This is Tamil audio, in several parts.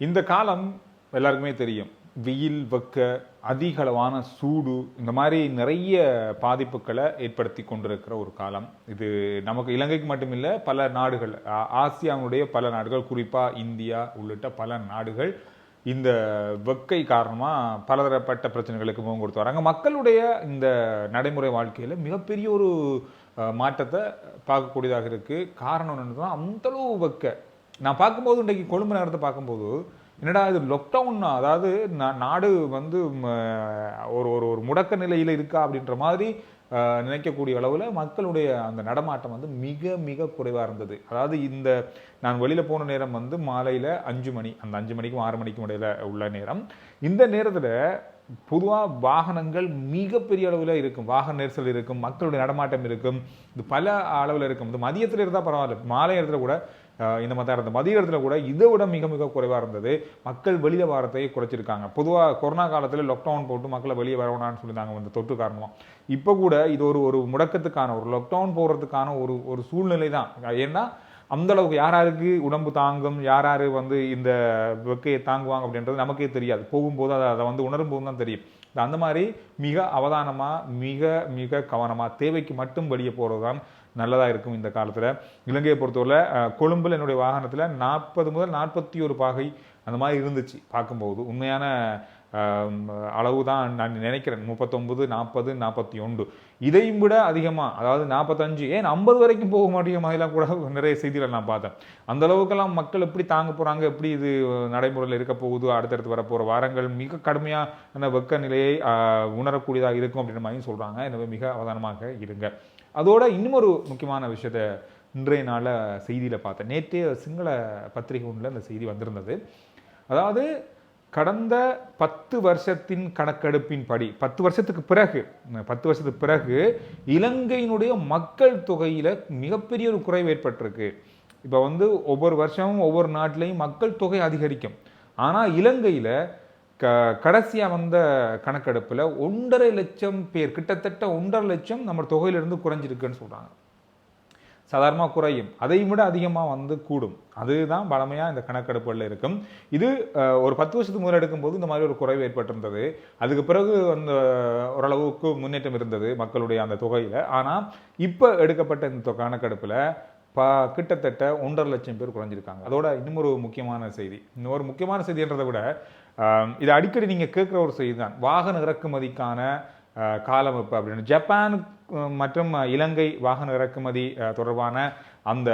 இந்த காலம் எல்லாருக்குமே தெரியும். வெயில் வெக்க அதிகளவான சூடு இந்த மாதிரி நிறைய பாதிப்புகளை ஏற்படுத்தி கொண்டிருக்கிற ஒரு காலம். இது நமக்கு இலங்கைக்கு மட்டுமில்லை பல நாடுகள் ஆ- ஆசியாவுடைய பல நாடுகள் குறிப்பாக இந்தியா உள்ளிட்ட பல நாடுகள் இந்த வெக்கை காரணமாக பலதரப்பட்ட பிரச்சனைகளுக்கு முகம் கொடுத்து வராங்க. மக்களுடைய இந்த நடைமுறை வாழ்க்கையில் மிகப்பெரிய ஒரு மாற்றத்தை பார்க்கக்கூடியதாக இருக்குது காரணம் என்னன்னா அந்த அளவு வெக்க நான் பார்க்கும்போது இன்றைக்கு கொழும்பு நகரத்தை பார்க்கும்போது என்னடா இது லாக்டவுன் அதாவது நாடு வந்து ம, ஒரு ஒரு ஒரு முடக்க நிலையில் இருக்கா அப்படின்ற மாதிரி நினைக்கக்கூடிய அளவில் மக்களுடைய அந்த நடமாட்டம் வந்து மிக மிக குறைவாக இருந்தது. அதாவது இந்த நான் வெளியில் போன நேரம் வந்து மாலையில் அஞ்சு மணி அந்த அஞ்சு மணிக்கும் ஆறு மணிக்கும் இடையில உள்ள நேரம். இந்த நேரத்தில் பொதுவாக வாகனங்கள் மிகப்பெரிய அளவில் இருக்கும். வாகன நெரிசல் இருக்கும் மக்களுடைய நடமாட்டம் இருக்கும். இது பல அளவில் இருக்கும். இந்த மதியத்தில் இருந்தால் பரவாயில்ல. மாலை நேரத்தில் கூட இந்த மாதிரி இருந்த மதிய இடத்துல கூட இதை விட மிக மிக குறைவாக இருந்தது. மக்கள் வெளியில் வாரத்தை குறைச்சிருக்காங்க. பொதுவாக கொரோனா காலத்தில் லாக்டவுன் போட்டு மக்களை வெளியே வரவேணாம்னு சொல்லியிருந்தாங்க அந்த தொற்று காரணமாக இப்போ கூட இது ஒரு ஒரு முடக்கத்துக்கான ஒரு லாக்டவுன் போடுறதுக்கான ஒரு ஒரு சூழ்நிலை தான் ஏன்னா அந்த அளவுக்கு யார் யாருக்கு உடம்பு தாங்கும் யார் யார் வந்து இந்த வெக்கையை தாங்குவாங்க அப்படின்றது நமக்கே தெரியாது. போகும்போது அதை அதை வந்து உணரும் போது தான் தெரியும். அந்த மாதிரி மிக அவதானமாக மிக மிக கவனமாக தேவைக்கு மட்டும் வெளியே போகிறது தான் நல்லதாக இருக்கும் இந்த காலத்தில். இலங்கையை பொறுத்தவரை கொழும்பில் என்னுடைய வாகனத்தில் நாற்பது முதல் நாற்பத்தி ஒரு பாகை அந்த மாதிரி இருந்துச்சு பார்க்கும்போது. உண்மையான அளவு தான் நான் நினைக்கிறேன். முப்பத்தொம்பது நாற்பது நாற்பத்தி ஒன்று இதையும் விட அதிகமாக அதாவது நாற்பத்தஞ்சு ஏன் ஐம்பது வரைக்கும் போக மாட்டேங்க மாதிரிலாம் கூட நிறைய செய்திகளை நான் பார்த்தேன். அந்த அளவுக்கெல்லாம் மக்கள் எப்படி தாங்க போகிறாங்க எப்படி இது நடைமுறையில் இருக்க போகுது அடுத்தடுத்து வரப்போகிற வாரங்கள் மிக கடுமையான வெக்க நிலையை உணரக்கூடியதாக இருக்கும் அப்படின்ற மாதிரியும் சொல்கிறாங்க எனவே மிக அவதானமாக இருங்க. அதோட இன்னும் ஒரு முக்கியமான விஷயத்த இன்றைய நாளில் செய்தியில் பார்த்தேன். நேற்றே சிங்கள பத்திரிகை ஒன்றில் இந்த செய்தி வந்திருந்தது. அதாவது கடந்த பத்து வருஷத்தின் கணக்கெடுப்பின் படி பத்து வருஷத்துக்கு பிறகு பத்து வருஷத்துக்கு பிறகு இலங்கையினுடைய மக்கள் தொகையில் மிகப்பெரிய ஒரு குறைவு ஏற்பட்டிருக்கு. இப்போ வந்து ஒவ்வொரு வருஷமும் ஒவ்வொரு நாட்டிலையும் மக்கள் தொகை அதிகரிக்கும். ஆனால் இலங்கையில் க கடைசியாக வந்த கணக்கெடுப்பில் ஒன்றரை லட்சம் பேர் கிட்டத்தட்ட ஒன்றரை லட்சம் நம்ம தொகையிலிருந்து குறைஞ்சிருக்குன்னு சொல்கிறாங்க சாதாரணமாக குறையும். அதை விட அதிகமாக வந்து கூடும். அதுதான் பழமையாக இந்த கணக்கெடுப்புகளில் இருக்கும். இது ஒரு பத்து வருஷத்துக்கு முதல் எடுக்கும்போது இந்த மாதிரி ஒரு குறைவு ஏற்பட்டிருந்தது. அதுக்கு பிறகு அந்த ஓரளவுக்கு முன்னேற்றம் இருந்தது மக்களுடைய அந்த தொகையில். ஆனால் இப்போ எடுக்கப்பட்ட இந்த தொ- கணக்கெடுப்பில் ப கிட்டத்தட்ட ஒன்றரை லட்சம் பேர் குறைஞ்சிருக்காங்க. அதோட இன்னும் ஒரு முக்கியமான செய்தி. இன்னொரு முக்கியமான செய்தின்றதை விட இதை இது அடிக்கடி நீங்கள் கேட்குற ஒரு செய்தி தான் வாகன இறக்குமதிக்கான அஹ், காலம் இப்போ அப்படின்னு. ஜப்பான் மற்றும் இலங்கை வாகன இறக்குமதி தொடர்பான அந்த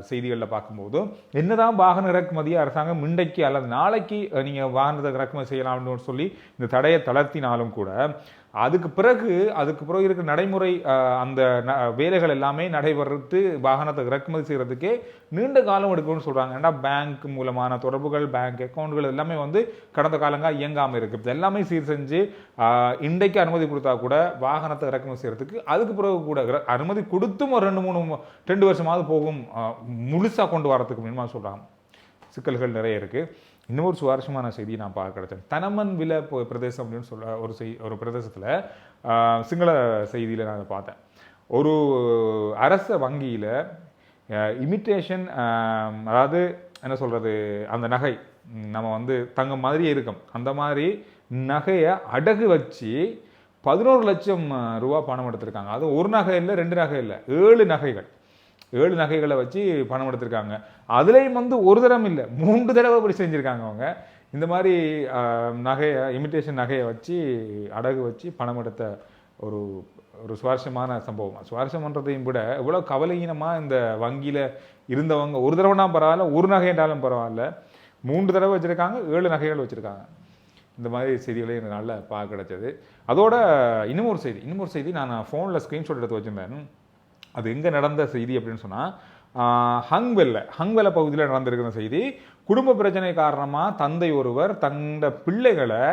செய்திகளில் பார்க்கும்போது என்னதான் வாகன இறக்குமதியை அரசாங்கம் இன்றைக்கு அல்லது நாளைக்கு நீங்கள் வாகனத்தை இறக்குமதி செய்யலாம்னு சொல்லி இந்த தடையை தளர்த்தினாலும் கூட அதுக்கு பிறகு அதுக்கு பிறகு இருக்கிற நடைமுறை அந்த ந- வேலைகள் எல்லாமே நடைபெறுத்து வாகனத்தை இறக்குமதி செய்கிறதுக்கே நீண்ட காலம் எடுக்கணும்னு சொல்கிறாங்க ஏன்னா பேங்க் மூலமான தொடர்புகள் பேங்க் அக்கௌண்ட்கள் எல்லாமே வந்து கடந்த காலங்கள் இயங்காமல் இருக்குது எல்லாமே சீர் செஞ்சு இன்றைக்கு அனுமதி கொடுத்தா கூட வாகனத்தை இறக்குமதி செய்கிறதுக்கு அதுக்கு பிறகு கூட அனுமதி கொடுத்தும் ஒரு ரெண்டு மூணு ரெண்டு வருஷமாவது போகும் முழுசாக கொண்டு வரதுக்கு முன்மா சொல்கிறாங்க சிக்கல்கள் நிறைய இருக்குது இன்னும் ஒரு சுவாரஸ்யமான செய்தி நான் பார்க்க கிடைச்சேன் தனமன் வில பிரதேசம் அப்படின்னு சொல்ல ஒரு செய் ஒரு பிரதேசத்தில் சிங்கள செய்தியில் நான் அதை பார்த்தேன். ஒரு அரச வங்கியில் இமிட்டேஷன் அதாவது என்ன சொல்கிறது அந்த நகை நம்ம வந்து தங்கம் மாதிரி இருக்கும். அந்த மாதிரி நகையை அடகு வச்சு பதினோரு லட்சம் ரூபா பணம் எடுத்திருக்காங்க. அது ஒரு நகை இல்லை ரெண்டு நகை இல்லை ஏழு நகைகள். ஏழு நகைகளை வச்சு பணம் எடுத்திருக்காங்க. அதுலேயும் வந்து ஒரு தரம் இல்லை. மூன்று தடவை இப்படி செஞ்சுருக்காங்க அவங்க. இந்த மாதிரி நகையை இமிட்டேஷன் நகையை வச்சு அடகு வச்சு பணம் எடுத்த ஒரு ஒரு சுவாரஸ்யமான சம்பவம். சுவாரஸ்யம்ன்றதையும் விட இவ்வளோ கவலையீனமாக இந்த வங்கியில் இருந்தவங்க ஒரு தடவைனா பரவாயில்ல ஒரு நகைன்றாலும் பரவாயில்ல. மூன்று தடவை வச்சுருக்காங்க ஏழு நகைகள் வச்சுருக்காங்க. இந்த மாதிரி செய்திகளை எனக்கு நல்ல பார்க்க கிடைச்சது. அதோட இன்னும் ஒரு செய்தி இன்னும் ஒரு செய்தி நான் ஃபோனில் ஸ்க்ரீன்ஷாட் எடுத்து வச்சுருந்தேன். அது எங்கே நடந்த செய்தி அப்படின்னு சொன்னால் ஹங்வெல்ல ஹங்வெல்ல பகுதியில் நடந்திருக்கிற செய்தி குடும்ப பிரச்சனை காரணமாக தந்தை ஒருவர் தந்த பிள்ளைகளை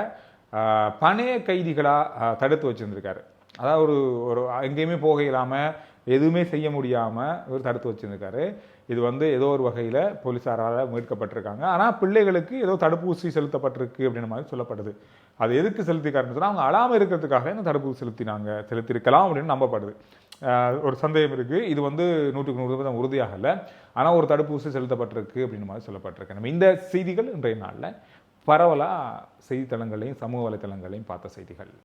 பணைய கைதிகளாக தடுத்து வச்சுருந்துருக்காரு. அதாவது ஒரு ஒரு எங்கேயுமே போக இல்லாமல் எதுவுமே செய்ய முடியாமல் இவர் தடுத்து வச்சுருந்துருக்காரு. இது வந்து ஏதோ ஒரு வகையில் போலீஸாரால் மீட்கப்பட்டிருக்காங்க. ஆனால் பிள்ளைகளுக்கு ஏதோ தடுப்பூசி செலுத்தப்பட்டிருக்கு அப்படின்ற மாதிரி சொல்லப்படுது. அது எதுக்கு செலுத்திக்காருன்னு சொன்னால் அவங்க அழாமல் இருக்கிறதுக்காக இந்த தடுப்பூசி செலுத்தினாங்க செலுத்தியிருக்கலாம் அப்படின்னு நம்பப்படுது. ஒரு சந்தேகம் இருக்குது இது வந்து நூற்றுக்கு நூறு சதவீதம் உறுதியாகலை. ஆனால் ஒரு தடுப்பூசி செலுத்தப்பட்டிருக்கு அப்படின்னு மாதிரி சொல்லப்பட்டிருக்கு. நம்ம இந்த செய்திகள் இன்றைய நாளில் பரவலாக செய்தித்தளங்களையும் சமூக வலைத்தளங்களையும் பார்த்த செய்திகள்.